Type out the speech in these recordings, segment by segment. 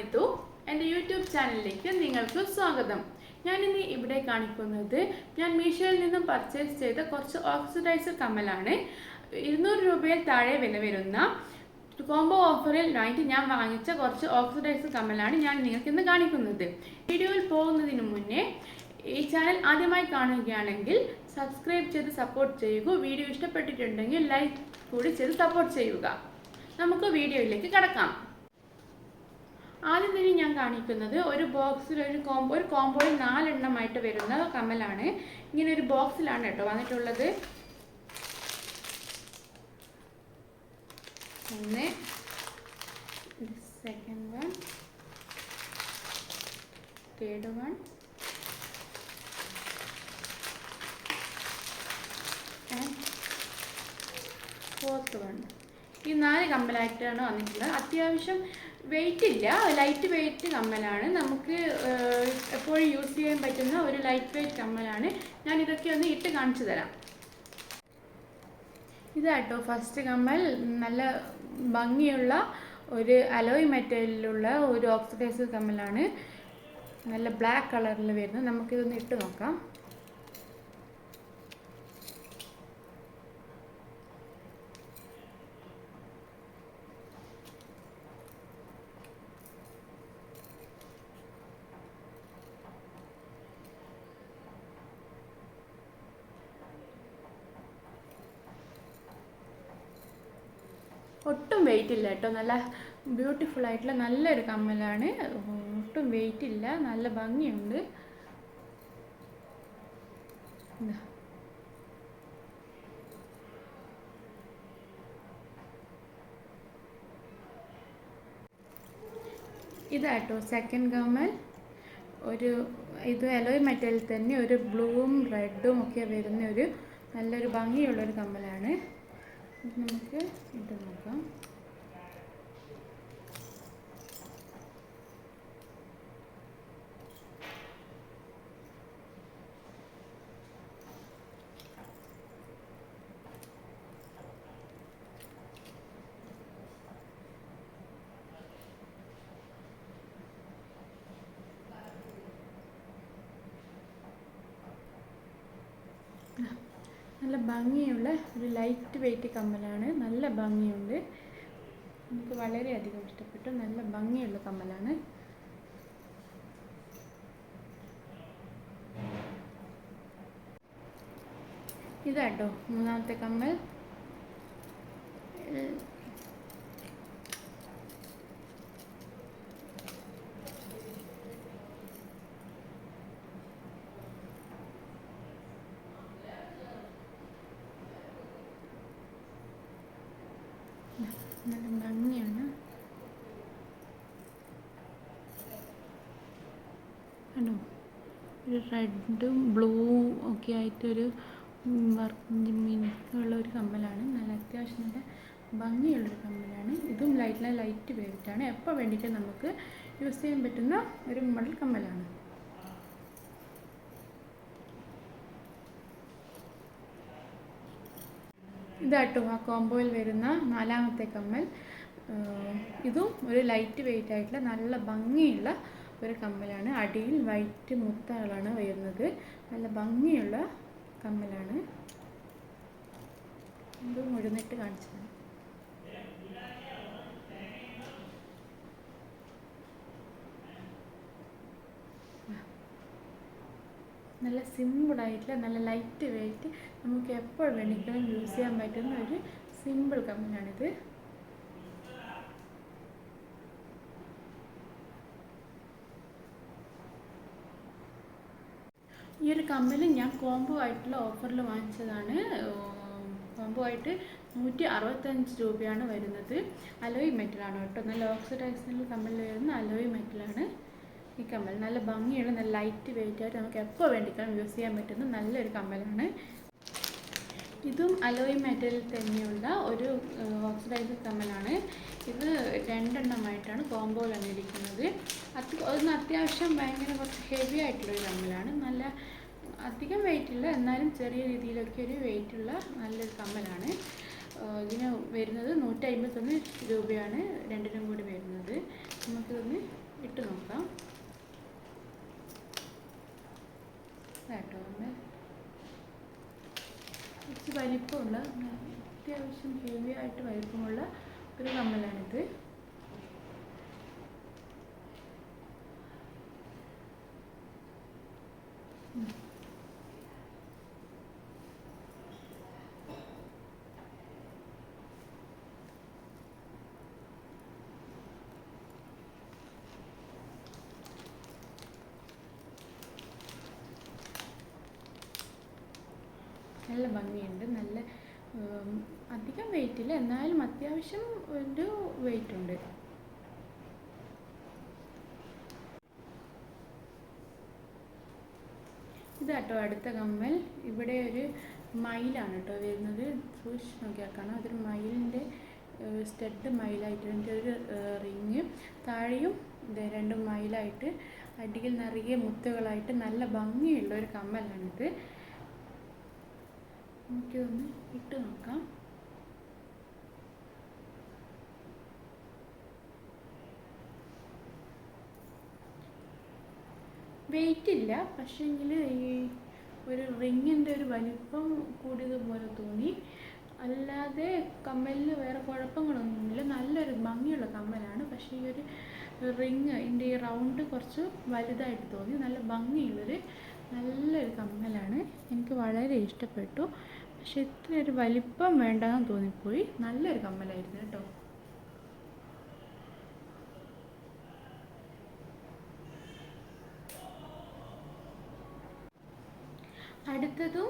നിതു എന്റെ യൂട്യൂബ് ചാനലിലേക്ക് നിങ്ങൾക്ക് സ്വാഗതം. ഞാനിന്ന് ഇവിടെ കാണിക്കുന്നത് ഞാൻ മീഷോയിൽ നിന്നും പർച്ചേസ് ചെയ്ത കുറച്ച് ഓക്സിഡൈസർ കമ്മലാണ്. ഇരുന്നൂറ് രൂപയിൽ താഴെ വില വരുന്ന കോംബോ ഓഫറിൽ ആയിട്ട് ഞാൻ വാങ്ങിച്ച കുറച്ച് ഓക്സിഡൈസർ കമ്മലാണ് ഞാൻ നിങ്ങൾക്ക് ഇന്ന് കാണിക്കുന്നത്. വീഡിയോയിൽ പോകുന്നതിന് മുന്നേ ഈ ചാനൽ ആദ്യമായി കാണുകയാണെങ്കിൽ സബ്സ്ക്രൈബ് ചെയ്ത് സപ്പോർട്ട് ചെയ്യുക. വീഡിയോ ഇഷ്ടപ്പെട്ടിട്ടുണ്ടെങ്കിൽ ലൈക്ക് കൂടി ചെയ്ത് സപ്പോർട്ട് ചെയ്യുക. നമുക്ക് വീഡിയോയിലേക്ക് കടക്കാം. ആദ്യം തന്നെ ഞാൻ കാണിക്കുന്നത് ഒരു ബോക്സിൽ ഒരു കോംബോ ഒരു കോംബോയിൽ നാലെണ്ണമായിട്ട് വരുന്ന കമ്മലാണ്. ഇങ്ങനെ ഒരു ബോക്സിലാണ് കേട്ടോ വന്നിട്ടുള്ളത്. ഒന്ന് second one third one fourth one ഈ നാല് കമ്മലായിട്ടാണ് വന്നിട്ടുള്ളത്. അത്യാവശ്യം വെയിറ്റ് ഇല്ല. ലൈറ്റ് വെയിറ്റ് കമ്മലാണ്. നമുക്ക് എപ്പോഴും യൂസ് ചെയ്യാൻ പറ്റുന്ന ഒരു ലൈറ്റ് വെയിറ്റ് കമ്മലാണ്. ഞാൻ ഇതൊക്കെ ഒന്ന് ഇട്ട് കാണിച്ചു തരാം. ഇതാട്ടോ ഫസ്റ്റ് കമ്മൽ. നല്ല ഭംഗിയുള്ള ഒരു അലോയ് മെറ്റീരിയലിലുള്ള ഒരു ഓക്സിഡൈസ് കമ്മലാണ്. നല്ല ബ്ലാക്ക് കളറിൽ വരുന്നത്. നമുക്കിതൊന്ന് ഇട്ട് നോക്കാം. ഒട്ടും വെയിറ്റ് ഇല്ല കേട്ടോ. നല്ല ബ്യൂട്ടിഫുൾ ആയിട്ടുള്ള നല്ലൊരു കമ്മലാണ്. ഒട്ടും വെയിറ്റ് ഇല്ല. നല്ല ഭംഗിയുണ്ട്. ഇതാ. ഇതാട്ടോ സെക്കൻഡ് കമ്മൽ. ഒരു ഇത് അലോയ് മെറ്റലിൽ തന്നെ ഒരു ബ്ലൂവും റെഡും ഒക്കെ വരുന്ന ഒരു നല്ലൊരു ഭംഗിയുള്ളൊരു കമ്മലാണ്. നമുക്ക് ഇട്ട് നോക്കാം. നല്ല ഭംഗിയുള്ള ഒരു ലൈറ്റ് വെയിറ്റ് കമ്മലാണ്. നല്ല ഭംഗിയുണ്ട്. എനിക്ക് വളരെയധികം ഇഷ്ടപ്പെട്ടു. നല്ല ഭംഗിയുള്ള കമ്മലാണ്. ഇതാട്ടോ മൂന്നാമത്തെ കമ്മൽ. നല്ല ഭംഗിയാണ്. കണ്ടോ? ഒരു റെഡും ബ്ലൂവും ഒക്കെ ആയിട്ടൊരു വർക്ക് ഉള്ള ഒരു കമ്മലാണ്. നല്ല അത്യാവശ്യം നല്ല ഭംഗിയുള്ളൊരു കമ്മലാണ്. ഇതും ലൈറ്റിലെ ലൈറ്റ് വെയിറ്റാണ് എപ്പോൾ വേണ്ടിയിട്ട് നമുക്ക് യൂസ് ചെയ്യാൻ പറ്റുന്ന ഒരു മോഡൽ കമ്മലാണ്. ഇതാട്ടോ ആ കോംബോയിൽ വരുന്ന നാലാമത്തെ കമ്മൽ. ഇതും ഒരു ലൈറ്റ് വെയിറ്റ് ആയിട്ടുള്ള നല്ല ഭംഗിയുള്ള ഒരു കമ്മലാണ്. അടിയിൽ വൈറ്റ് മുത്തുകളാണ് വരുന്നത്. നല്ല ഭംഗിയുള്ള കമ്മലാണ്. ഇത് മുഴുന്നിട്ട് കാണിച്ചത് നല്ല സിമ്പിളായിട്ടുള്ള നല്ല ലൈറ്റ് വെയിറ്റ് നമുക്ക് എപ്പോൾ വേണമെങ്കിലും യൂസ് ചെയ്യാൻ പറ്റുന്ന ഒരു സിമ്പിൾ കമ്മലാണിത് ഈ ഒരു കമ്മൽ ഞാൻ കോംബോ ആയിട്ടുള്ള ഓഫറിൽ വാങ്ങിച്ചതാണ്. കോംബോ ആയിട്ട് നൂറ്റി അറുപത്തഞ്ച് രൂപയാണ് വരുന്നത്. അലോയ് മെറ്റലാണ് കേട്ടോ. നല്ല ഓക്സിഡൈസിൽ കമ്മലിൽ വരുന്ന അലോയ് മെറ്റലാണ് ഈ കമ്മൽ നല്ല ഭംഗിയുള്ള നല്ല ലൈറ്റ് വെയിറ്റ് ആയിട്ട് നമുക്ക് എപ്പോൾ വേണ്ടിക്കാനും യൂസ് ചെയ്യാൻ പറ്റുന്ന നല്ലൊരു കമ്മലാണ്. ഇതും അലോയ് മെറ്റലിൽ തന്നെയുള്ള ഒരു ഓക്സിഡൈസ് കമ്മലാണ്. ഇത് രണ്ടെണ്ണമായിട്ടാണ് കോംബോ വന്നിരിക്കുന്നത്. അത് ഒന്ന് അത്യാവശ്യം ഭയങ്കര കുറച്ച് ഹെവി ആയിട്ടുള്ളൊരു കമ്മലാണ്. നല്ല അധികം വെയിറ്റ് ഇല്ല എന്നാലും ചെറിയ രീതിയിലൊക്കെ ഒരു വെയിറ്റ് ഉള്ള നല്ലൊരു കമ്മലാണ്. ഇതിന് വരുന്നത് നൂറ്റി അമ്പത്തൊന്ന് രൂപയാണ് രണ്ടിനും കൂടി വരുന്നത്. നമുക്കിതൊന്ന് ഇട്ട് നോക്കാം. കേട്ടോ ഒന്ന് കുറച്ച് വലിപ്പമുള്ള അത്യാവശ്യം ഹെവി ആയിട്ട് വലിപ്പമുള്ള ഒരു കമ്മലാണിത്. നല്ല ഭംഗിയുണ്ട്. നല്ല അധികം വെയിറ്റ് ഇല്ല. എന്നാലും അത്യാവശ്യം ഒരു വെയിറ്റ് ഉണ്ട്. ഇതാട്ടോ അടുത്ത കമ്മൽ. ഇവിടെ ഒരു മയിലാണ് കേട്ടോ വരുന്നത്. സൂക്ഷിച്ച് നോക്കിയാൽ കാണാം. അതൊരു മയിലിന്റെ സ്റ്റഡ് മയിലായിട്ട് അതിന്റെ ഒരു റിങ്. താഴെയും ഇത് രണ്ട് മയിലായിട്ട് അടിയിൽ നിറയെ മുത്തുകളായിട്ട് നല്ല ഭംഗിയുള്ള ഒരു കമ്മലാണിത് നമുക്കിതൊന്ന് ഇട്ട് നോക്കാം. വെയിറ്റ് ഇല്ല പക്ഷേങ്കിൽ ഈ ഒരു റിങ്ങിന്റെ ഒരു വലിപ്പം കൂടിയതുപോലെ തോന്നി. അല്ലാതെ കമ്മലിന് വേറെ കുഴപ്പങ്ങളൊന്നുമില്ല. നല്ലൊരു ഭംഗിയുള്ള കമ്മലാണ്. പക്ഷേ ഈ ഒരു റിങ് ഇതിന്റെ ഈ റൗണ്ട് കുറച്ച് വലുതായിട്ട് തോന്നി. നല്ല ഭംഗിയുള്ളൊരു നല്ലൊരു കമ്മലാണ്. എനിക്ക് വളരെ ഇഷ്ടപ്പെട്ടു. പക്ഷെ ഇത്ര ഒരു വലിപ്പം വേണ്ടെന്ന് തോന്നിപ്പോയി. നല്ലൊരു കമ്മലായിരുന്നു കേട്ടോ. അടുത്തതും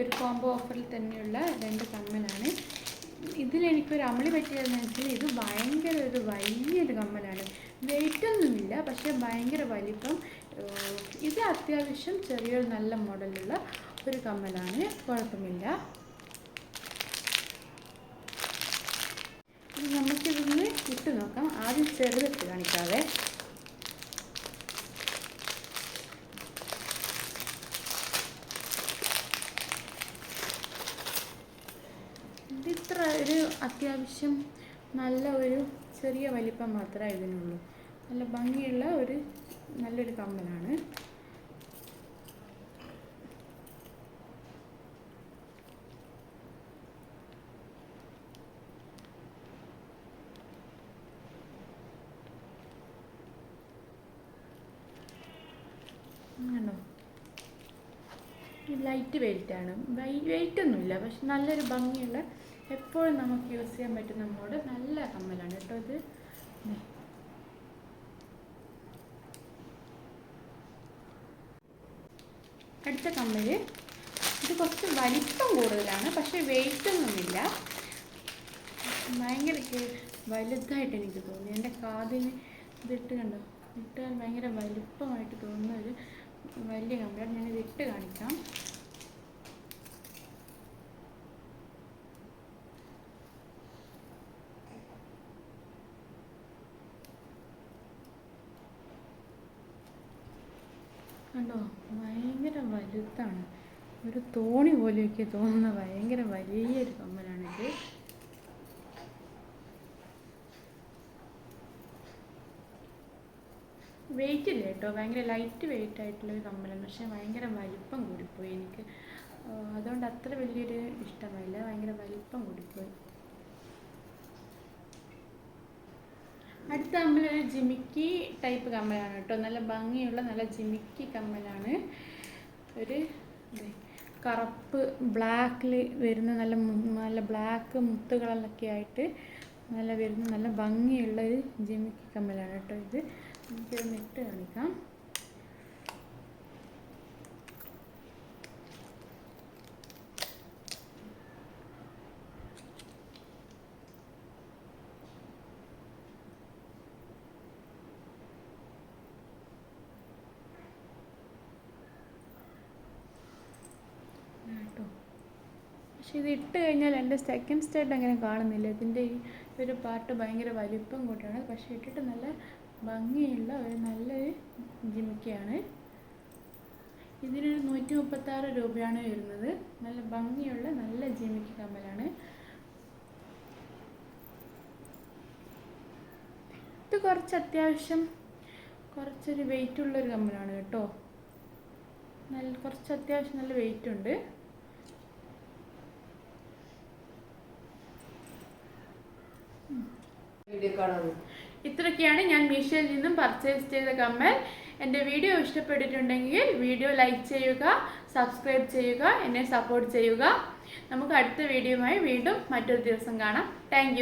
ഒരു കോംബോ ഓഫറിൽ തന്നെയുള്ള രണ്ട് കമ്മലാണ്. ഇതിലെനിക്കൊരു അമളി പറ്റിയതെന്ന് വെച്ചാൽ ഇത് ഭയങ്കര ഒരു വലിയൊരു കമ്മലാണ്. വെയിറ്റ് ഒന്നുമില്ല പക്ഷേ ഭയങ്കര വലിപ്പം. ഇത് അത്യാവശ്യം ചെറിയൊരു നല്ല മോഡലുള്ള ഒരു കമ്മലാണ് കുഴപ്പമില്ല. നമുക്കിതൊന്ന് ഇട്ട് നോക്കാം. ആദ്യം ചെറുതിട്ട് കാണിക്കാവേ. ഇതിത്ര ഒരു അത്യാവശ്യം നല്ല ഒരു ചെറിയ വലിപ്പം മാത്രമേ ഇതിനുള്ളൂ. നല്ല ഭംഗിയുള്ള ഒരു നല്ലൊരു കമ്മലാണ്. ആണോ? ലൈറ്റ് വെയിറ്റ് ആണ്. വെയിറ്റ് ഒന്നുമില്ല. പക്ഷെ നല്ലൊരു ഭംഗിയുള്ള എപ്പോഴും നമുക്ക് യൂസ് ചെയ്യാൻ പറ്റുന്ന മോഡ് നല്ല കമ്മലാണ് കേട്ടോ ഇത്. അടുത്ത കമ്മൽ ഇത് കുറച്ച് വലിപ്പം കൂടുതലാണ്. പക്ഷെ വെയിറ്റ് ഒന്നുമില്ല. ഭയങ്കര വലുതായിട്ട് എനിക്ക് തോന്നി. എന്റെ കാതിന് ഇതിട്ട് കണ്ടോ? ഇട്ടാൽ ഭയങ്കര വലുപ്പമായിട്ട് തോന്നുന്ന ഒരു വലിയ കമ്മലാണ് ഞാനിത് ഇട്ട് കാണിക്കാം. കണ്ടോ? ഭയങ്കര വലുതാണ് ഒരു തോണി പോലെയൊക്കെ തോന്നുന്ന ഭയങ്കര വലിയൊരു കമ്മലാണിത്. വെയിറ്റ് ഇല്ല കേട്ടോ. ഭയങ്കര ലൈറ്റ് വെയിറ്റ് ആയിട്ടുള്ള ഒരു കമ്മലാണ്. പക്ഷേ ഭയങ്കര വലിപ്പം കൂടിപ്പോയി എനിക്ക്. അതുകൊണ്ട് അത്ര വലിയൊരു ഇഷ്ടമായില്ല ഭയങ്കര വലിപ്പം കൂടിപ്പോയി. അടുത്ത കമ്മലൊരു ജിമിക്കി ടൈപ്പ് കമ്മലാണ് കേട്ടോ. നല്ല ഭംഗിയുള്ള നല്ല ജിമിക്കി കമ്മലാണ്. ഒരു കറുപ്പ് ബ്ലാക്കിൽ വരുന്ന നല്ല നല്ല ബ്ലാക്ക് മുത്തുകളൊക്കെ ആയിട്ട് നല്ല വരുന്ന നല്ല ഭംഗിയുള്ള ഒരു ജിമിക്കി കമ്മലാണ് കേട്ടോ ഇത്. നമുക്കിതൊന്ന് ഇട്ട് കാണിക്കാം. പക്ഷെ ഇത് ഇട്ട് കഴിഞ്ഞാൽ എന്റെ സെക്കൻഡ് സ്റ്റേറ്റ് അങ്ങനെ കാണുന്നില്ല. ഇതിന്റെ ഈ ഒരു പാർട്ട് ഭയങ്കര വലിപ്പം കൂട്ടിയാണ് പക്ഷേ ഇട്ടിട്ട് നല്ല ഭംഗിയുള്ള ഒരു നല്ലൊരു ജിമിക്കയാണ്. ഇതിനൊരു നൂറ്റി മുപ്പത്താറ് രൂപയാണ് വരുന്നത്. നല്ല ഭംഗിയുള്ള നല്ല ജിമിക്ക് കമ്മലാണ് ഇത് കുറച്ച് അത്യാവശ്യം കുറച്ചൊരു വെയിറ്റ് ഉള്ളൊരു കമ്മലാണ് കേട്ടോ. നല്ല കുറച്ച് അത്യാവശ്യം നല്ല വെയിറ്റ് ഉണ്ട്. വീഡിയോ കാണാമോ ഇത്രയൊക്കെയാണ് ഞാൻ മീഷോയിൽ നിന്നും പർച്ചേസ് ചെയ്ത കമ്മൽ. എന്റെ വീഡിയോ ഇഷ്ടപ്പെട്ടിട്ടുണ്ടെങ്കിൽ വീഡിയോ ലൈക്ക് ചെയ്യുക സബ്സ്ക്രൈബ് ചെയ്യുക എന്നെ സപ്പോർട്ട് ചെയ്യുക. നമുക്ക് അടുത്ത വീഡിയോയുമായി വീണ്ടും മറ്റൊരു ദിവസം കാണാം. താങ്ക്